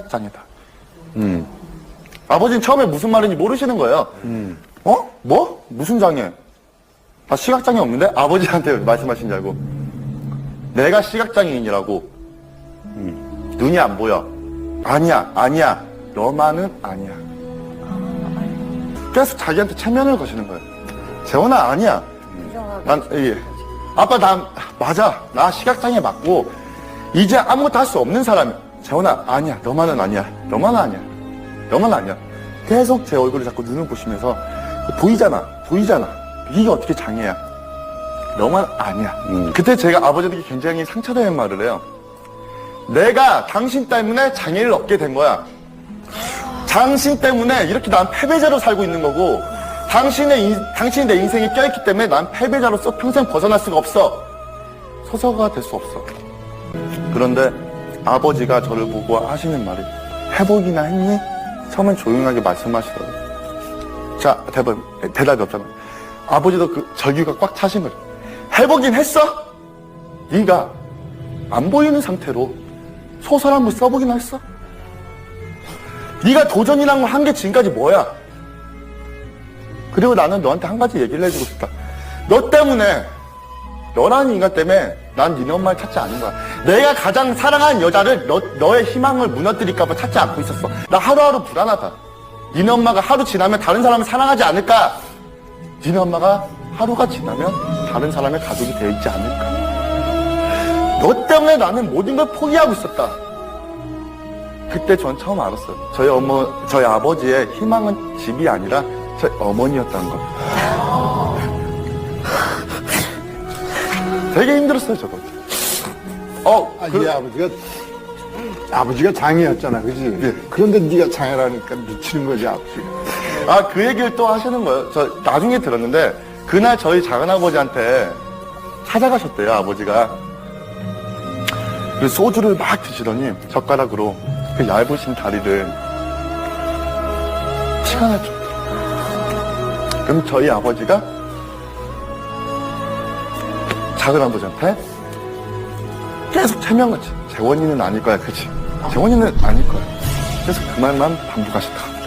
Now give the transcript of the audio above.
시각장애다. 아버지는 처음에 무슨 말인지 모르시는 거예요. 어? 뭐? 무슨 장애? 나 시각장애 없는데? 아버지한테 말씀하신 줄 알고. 내가 시각장애인이라고. 눈이 안 보여. 아니야, 아니야. 너만은 아니야. 계속 자기한테 체면을 거시는 거예요. 재원아, 아니야. 난, 예. 아빠, 난, 맞아. 나 시각장애 맞고, 이제 아무것도 할 수 없는 사람이야. 재원아, 아니야. 너만은 아니야. 너만은 아니야. 너만 아니야. 계속 제 얼굴을 자꾸 눈을 보시면서, 보이잖아. 보이잖아. 이게 어떻게 장애야. 너만 아니야. 그때 제가 아버지에게 굉장히 상처되는 말을 해요. 내가 당신 때문에 장애를 얻게 된 거야. 당신 때문에 이렇게 난 패배자로 살고 있는 거고, 당신의, 인- 당신이 내 인생에 껴있기 때문에 난 패배자로서 평생 벗어날 수가 없어. 소서가 될 수 없어. 그런데 아버지가 저를 보고 하시는 말이, 회복이나 했니? 처음엔 조용하게 말씀하시더라고요. 자, 대답, 대답이 없잖아. 아버지도 그 절규가 꽉 차신 거죠. 회복인 했어? 네가 안 보이는 상태로 소설 한 번 써보긴 했어? 네가 도전이란 걸 한 게 지금까지 뭐야? 그리고 나는 너한테 한 가지 얘기를 해주고 싶다. 너 때문에 너라는 인간 때문에 난 니네 엄마를 찾지 않은 거야. 내가 가장 사랑하는 여자를 너, 너의 희망을 무너뜨릴까봐 찾지 않고 있었어. 나 하루하루 불안하다. 니네 엄마가 하루 지나면 다른 사람을 사랑하지 않을까? 니네 엄마가 하루가 지나면 다른 사람의 가족이 되어 있지 않을까? 너 때문에 나는 모든 걸 포기하고 있었다. 그때 전 처음 알았어요. 저희 어머, 저희 아버지의 희망은 집이 아니라 저희 어머니였다는 거. 되게 힘들었어요, 저거. 어, 아, 그- 이 아버지가 아버지가 장애였잖아, 그지? 예. 그런데 네가 장애라니까 미치는 거지, 아버지가. 아, 그 얘기를 또 하시는 거예요. 저 나중에 들었는데, 그날 저희 작은 아버지한테 찾아가셨대요, 아버지가. 그 소주를 막 드시더니, 젓가락으로 그 얇으신 다리를 날 정도로. 그럼 저희 아버지가 작은 아버지한테 계속 체면같이, 재원이는 아닐 거야, 그치? 재원이는 아닐 거야. 그래서 그 말만 반복하시다.